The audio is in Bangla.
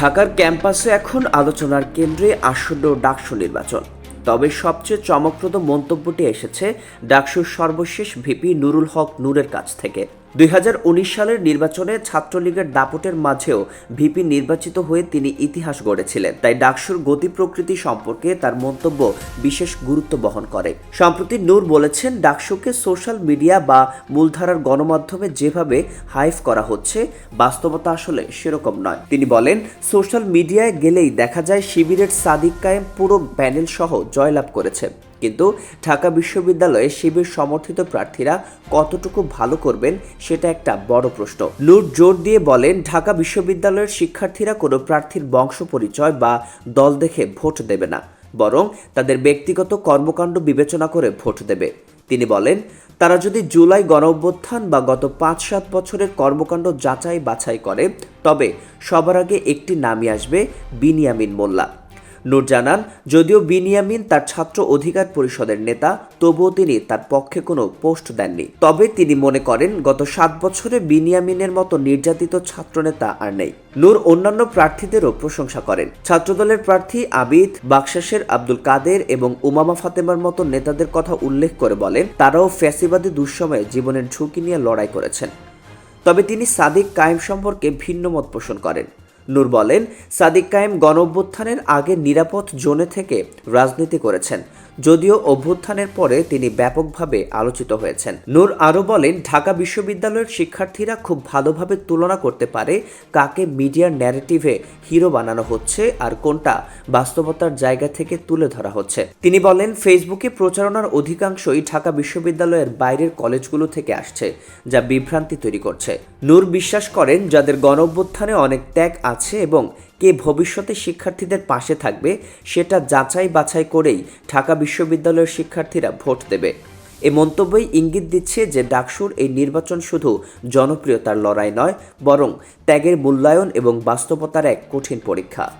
ঢাকার ক্যাম্পাসে এখন আলোচনার কেন্দ্রে আসন্ন ডাকসু নির্বাচন। তবে সবচেয়ে চমকপ্রদ মন্তব্যটি এসেছে ডাকসুর সর্বশেষ ভিপি নুরুল হক নূরের কাছ থেকে। দুই হাজার উনিশ সালের নির্বাচনে ছাত্রলীগের দাপটের মাঝেও ভিপি নির্বাচিত হয়ে তিনি ইতিহাস গড়েছিলেন। তাই ডাকসুর গতি প্রকৃতি সম্পর্কে তার মন্তব্য বিশেষ গুরুত্ব বহন করে। সম্প্রতি নূর বলেছেন, ডাকসুকে সোশ্যাল মিডিয়া বা মূলধারার গণমাধ্যমে যেভাবে হাইফ করা হচ্ছে, বাস্তবতা আসলে সেরকম নয়। তিনি বলেন, সোশ্যাল মিডিয়ায় গেলেই দেখা যায় শিবিরের সাদিক কায়েম পুরো প্যানেল সহ জয়লাভ করেছে। কিন্তু ঢাকা বিশ্ববিদ্যালয়ে শিবির সমর্থিত প্রার্থীরা কতটুকু ভালো করবেন সেটা একটা বড় প্রশ্ন। নূর জোর দিয়ে বলেন, ঢাকা বিশ্ববিদ্যালয়ের শিক্ষার্থীরা কোনো প্রার্থীর বংশ পরিচয় বা দল দেখে ভোট দেবে না, বরং তাদের ব্যক্তিগত কর্মকাণ্ড বিবেচনা করে ভোট দেবে। তিনি বলেন, তারা যদি জুলাই গণ অভ্যুত্থান বা গত পাঁচ সাত বছরের কর্মকাণ্ড যাচাই বাছাই করে, তবে সবার আগে একটি নামই আসবে, বিনিয়ামিন মোল্লা। নূর জানান, যদিও বিনিয়ামিন তার ছাত্র অধিকার পরিষদের নেতা, তবুও তিনি তার পক্ষে কোনো পোস্ট দেননি। তবে তিনি মনে করেন, গত সাত বছরে বিনিয়ামিনের মতো নির্যাতিত ছাত্রনেতা আর নেই। নূর অন্যান্য প্রার্থীদেরও প্রশংসা করেন। ছাত্রদলের প্রার্থী আবিদ বাকশাসের আব্দুল কাদের এবং উমামা ফাতেমার মতো নেতাদের কথা উল্লেখ করে বলেন, তারাও ফ্যাসিবাদী দুঃসময়ে জীবনের ঝুঁকি নিয়ে লড়াই করেছেন। তবে তিনি সাদিক কায়েম সম্পর্কে ভিন্ন মত পোষণ করেন। নূর বলেন সাদিক কায়েম গণ আগে নিরাপদ জোনে থেকে রাজনীতি করেছেন। যদিও অভ্যুত্থানের পরে তিনি ব্যাপকভাবে আলোচিত হয়েছেন। নূর আরও বলেন, ঢাকা বিশ্ববিদ্যালয়ের শিক্ষার্থীরা খুব ভালোভাবে তুলনা করতে পারে কাকে মিডিয়ার ন্যারেটিভে হিরো বানানো হচ্ছে আর কোনটা বাস্তবতার জায়গা থেকে তুলে ধরা হচ্ছে। তিনি বলেন, ফেসবুকে প্রচারণার অধিকাংশই ঢাকা বিশ্ববিদ্যালয়ের বাইরের কলেজগুলো থেকে আসছে, যা বিভ্রান্তি তৈরি করছে। নূর বিশ্বাস করেন, যাদের গণ অভ্যুত্থানে অনেক ত্যাগ আছে এবং কে ভবিষ্যতে শিক্ষার্থীদের পাশে থাকবে সেটা যাচাই বাছাই করেই ঢাকা বিশ্ববিদ্যালয়ের শিক্ষার্থীরা ভোট দেবে। এ মন্তব্যই ইঙ্গিত দিচ্ছে যে ডাকসুর এই নির্বাচন শুধু জনপ্রিয়তার লড়াই নয়, বরং ত্যাগের মূল্যায়ন এবং বাস্তবতার এক কঠিন পরীক্ষা।